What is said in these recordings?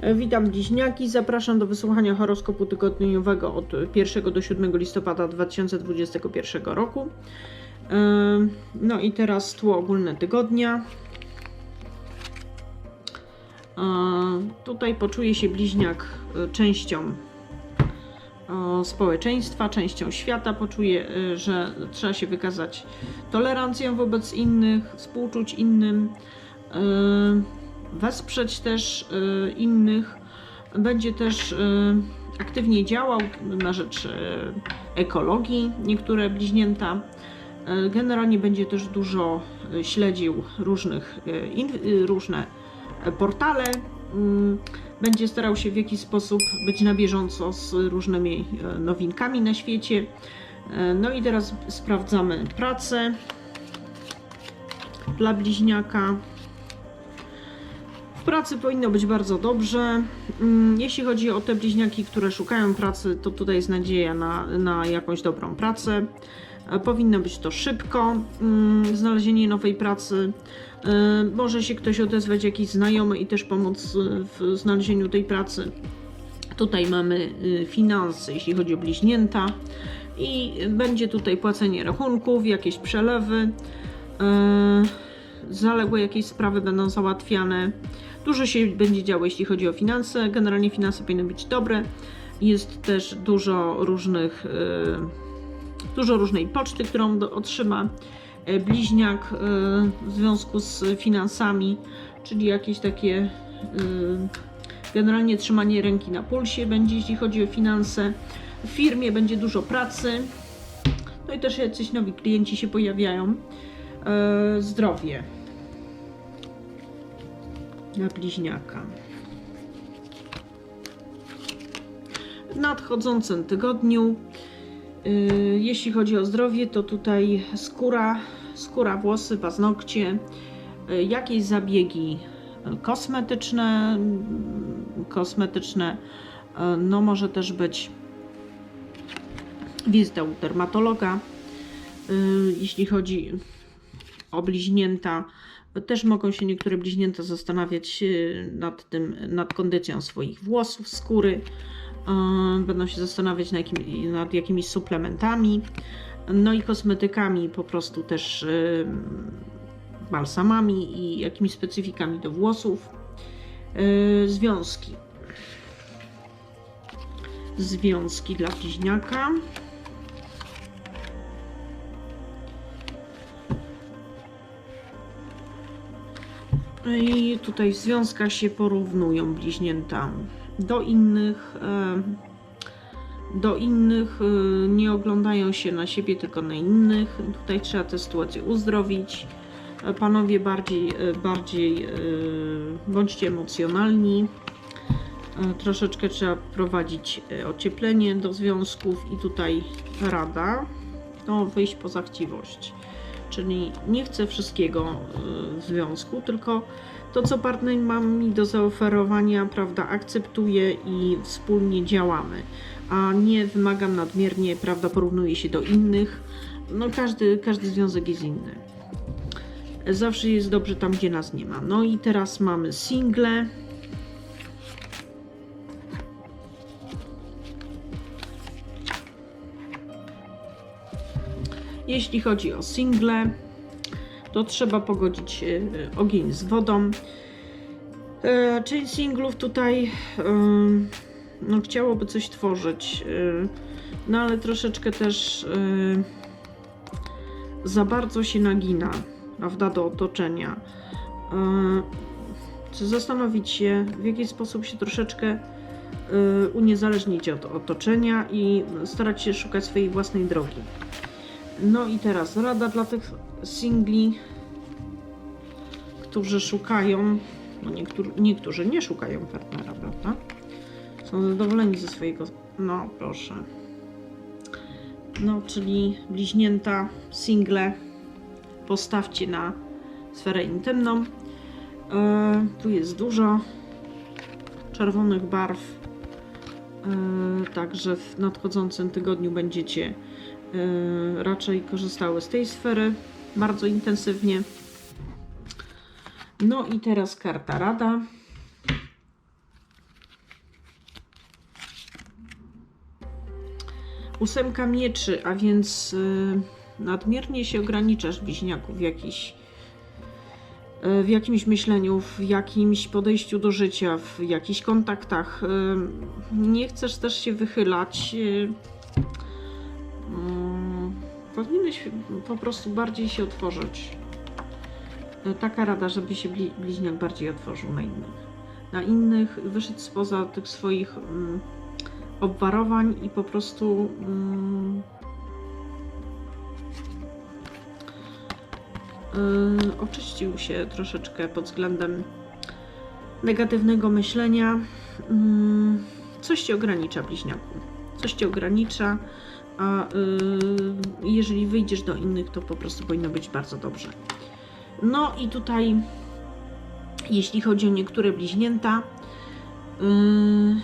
E, Witam bliźniaki, zapraszam do wysłuchania horoskopu tygodniowego od 1 do 7 listopada 2021 roku. E, No i teraz tło ogólne tygodnia. E, Tutaj poczuje się bliźniak częścią społeczeństwa, częścią świata. Poczuje, że trzeba się wykazać tolerancją wobec innych, współczuć innym, wesprzeć też e, innych. Będzie też e, aktywnie działał na rzecz e, ekologii, niektóre bliźnięta. Generalnie będzie też dużo śledził różnych, różne portale. Będzie starał się w jakiś sposób być na bieżąco z różnymi nowinkami na świecie. No i teraz sprawdzamy pracę dla bliźniaka. Pracy powinno być bardzo dobrze. Mm, Jeśli chodzi o te bliźniaki, które szukają pracy, to tutaj jest nadzieja na, na jakąś dobrą pracę. E, Powinno być to szybko, mm, znalezienie nowej pracy. E, Może się ktoś odezwać, jakiś znajomy i też pomóc e, w znalezieniu tej pracy. Tutaj mamy y, finanse, jeśli chodzi o bliźnięta. I będzie tutaj płacenie rachunków, jakieś przelewy. Zaległe jakieś sprawy będą załatwiane. Dużo się będzie działo, jeśli chodzi o finanse. Generalnie finanse powinny być dobre. Jest też dużo różnych, e, dużo różnej poczty, którą otrzyma e, bliźniak e, w związku z finansami, czyli jakieś takie e, generalnie trzymanie ręki na pulsie będzie, jeśli chodzi o finanse. W firmie będzie dużo pracy. No i też jacyś nowi klienci się pojawiają. E, zdrowie na bliźniaka. W nadchodzącym tygodniu, y, jeśli chodzi o zdrowie, to tutaj skóra, skóra, włosy, paznokcie, y, jakieś zabiegi y, kosmetyczne, mm, kosmetyczne, y, no może też być wizyta u dermatologa. Y, Jeśli chodzi o bliźnięta, też mogą się niektóre bliźnięta zastanawiać y, nad tym, nad kondycją swoich włosów, skóry. Y, Będą się zastanawiać nad, nad jakimiś suplementami, no i kosmetykami, po prostu też y, balsamami i jakimiś specyfikami do włosów. Związki. Związki dla bliźniaka. I tutaj w związkach się porównują bliźnięta do innych. e, Do innych e, nie oglądają się na siebie, tylko na innych. Tutaj trzeba tę sytuację uzdrowić. E, Panowie bardziej, bardziej bądźcie emocjonalni. Troszeczkę trzeba prowadzić ocieplenie do związków i tutaj rada to wyjść poza chciwość. Czyli nie chcę wszystkiego y, w związku, tylko to, co partner ma mi do zaoferowania, prawda, akceptuję i wspólnie działamy, a nie wymagam nadmiernie, prawda, porównuję się do innych. No każdy, każdy związek jest inny. Zawsze jest dobrze tam, gdzie nas nie ma. No i teraz mamy single. Jeśli chodzi o single, to trzeba pogodzić e, ogień z wodą. E, Część singlów tutaj em, no, chciałoby coś tworzyć, e, no ale troszeczkę też e, za bardzo się nagina, prawda, do otoczenia. E, zastanowić się, w jaki sposób się troszeczkę e, uniezależnić od otoczenia i starać się szukać swojej własnej drogi. No i teraz rada dla tych singli, którzy szukają, no niektórzy, niektórzy nie szukają partnera, prawda? Są zadowoleni ze swojego, no proszę. No, czyli bliźnięta, single, postawcie na sferę intymną. E, tu jest dużo czerwonych barw. E, także w nadchodzącym tygodniu będziecie Y, raczej korzystały z tej sfery bardzo intensywnie. No i teraz karta rada. Ósemka mieczy, a więc y, nadmiernie się ograniczasz bliźniaku w, jakiś, y, w jakimś myśleniu, w jakimś podejściu do życia, w jakichś kontaktach. Nie chcesz też się wychylać. Powinieneś po prostu bardziej się otworzyć. Y, Taka rada, żeby się bli- bliźniak bardziej otworzył na innych. Na innych, wyszedł spoza tych swoich mm, obwarowań i po prostu mm, y, oczyścił się troszeczkę pod względem negatywnego myślenia. Mm, coś cię ogranicza, bliźniaku. Coś cię ogranicza, a y, jeżeli wyjdziesz do innych, to po prostu powinno być bardzo dobrze. No i tutaj, jeśli chodzi o niektóre bliźnięta, yy,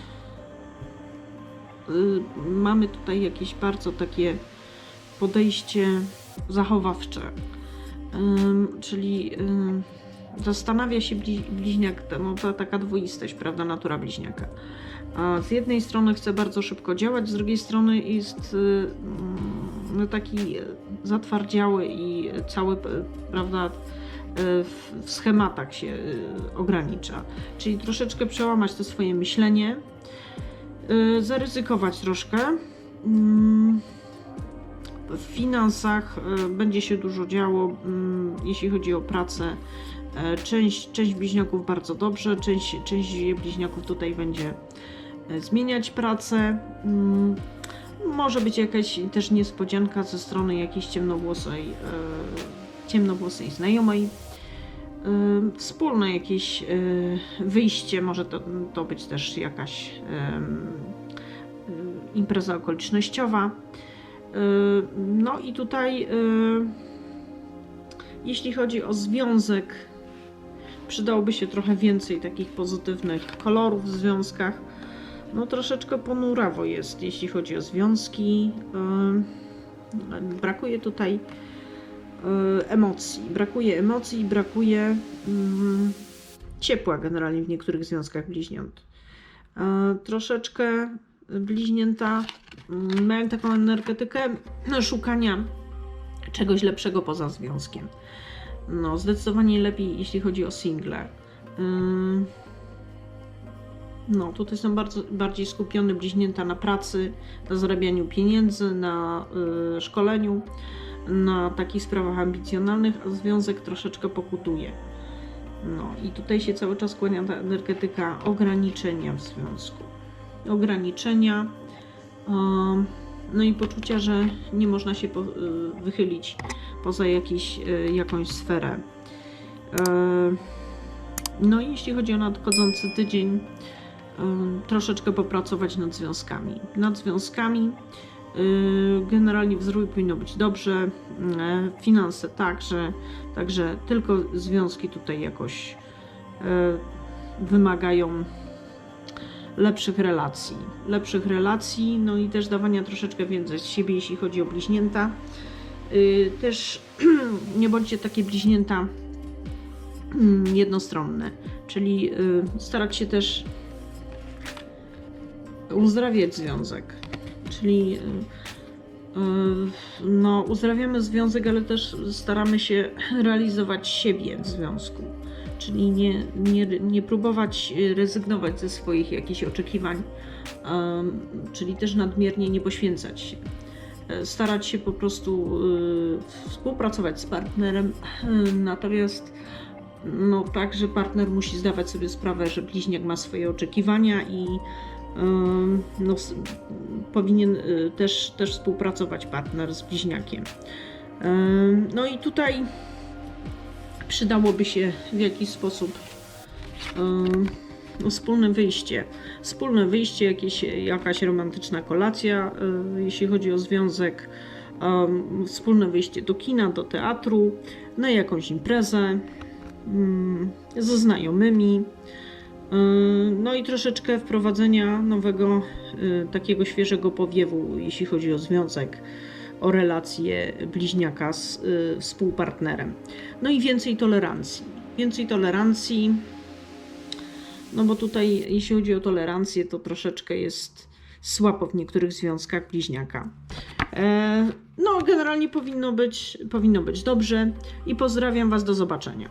yy, mamy tutaj jakieś bardzo takie podejście zachowawcze. Ym, czyli ym, zastanawia się bli, bliźniak, no to taka dwoistość, prawda, natura bliźniaka. A z jednej strony chce bardzo szybko działać, z drugiej strony jest y, mm, no, taki zatwardziały i cały, prawda, y, w, schematach się y, ogranicza. Czyli troszeczkę przełamać to swoje myślenie, y, zaryzykować troszkę. Mm, W finansach y, będzie się dużo działo, mm, jeśli chodzi o pracę. E, Część, część bliźniaków bardzo dobrze, część, część bliźniaków tutaj będzie e, zmieniać pracę. Mm, Może być jakaś też niespodzianka ze strony jakiejś ciemnowłosej, e, ciemnowłosej znajomej. E, Wspólne jakieś e, wyjście, może to, to być też jakaś e, impreza okolicznościowa. E, No i tutaj, e, jeśli chodzi o związek, przydałoby się trochę więcej takich pozytywnych kolorów w związkach. No troszeczkę ponurawo jest, jeśli chodzi o związki. Ym, Brakuje tutaj y, emocji. Brakuje emocji brakuje ym, ciepła generalnie w niektórych związkach bliźniąt. Y, Troszeczkę bliźnięta ym, mają taką energetykę no, szukania czegoś lepszego poza związkiem. No, zdecydowanie lepiej, jeśli chodzi o single. No, tutaj są bardzo, bardziej skupione bliźnięta na pracy, na zarabianiu pieniędzy, na y, szkoleniu, na takich sprawach ambicjonalnych, a związek troszeczkę pokutuje. No i tutaj się cały czas kłania ta energetyka ograniczenia w związku. Ograniczenia, ym, no i poczucia, że nie można się po, y, wychylić poza jakiś, y, jakąś sferę. Y, no i jeśli chodzi o nadchodzący tydzień, troszeczkę popracować nad związkami. Nad związkami yy, generalnie w zdrowiu powinno być dobrze, yy, finanse także, także tylko związki tutaj jakoś yy, wymagają lepszych relacji. Lepszych relacji, no i też dawania troszeczkę więcej z siebie, jeśli chodzi o bliźnięta. Yy, też nie bądźcie takie bliźnięta mm, jednostronne, czyli yy, starać się też uzdrawiać związek. Czyli y, y, no, uzdrawiamy związek, ale też staramy się realizować siebie w związku. Czyli nie, nie, nie próbować y, rezygnować ze swoich jakichś oczekiwań, ym, czyli też nadmiernie nie poświęcać się. Starać się po prostu y, współpracować z partnerem, y, natomiast no tak, że partner musi zdawać sobie sprawę, że bliźniak ma swoje oczekiwania i no, powinien y, też, też współpracować partner z bliźniakiem. No i tutaj przydałoby się w jakiś sposób no, wspólne wyjście. Wspólne wyjście, jakieś, jakaś romantyczna kolacja, y, jeśli chodzi o związek. Wspólne wyjście do kina, do teatru, na jakąś imprezę mm, ze znajomymi. Yy, No i troszeczkę wprowadzenia nowego, yy, takiego świeżego powiewu, jeśli chodzi o związek, o relacje bliźniaka z yy, współpartnerem. No i więcej tolerancji. Więcej tolerancji, no bo tutaj, jeśli chodzi o tolerancję, to troszeczkę jest słabo w niektórych związkach bliźniaka. E, no, generalnie powinno być, powinno być dobrze i pozdrawiam Was, do zobaczenia.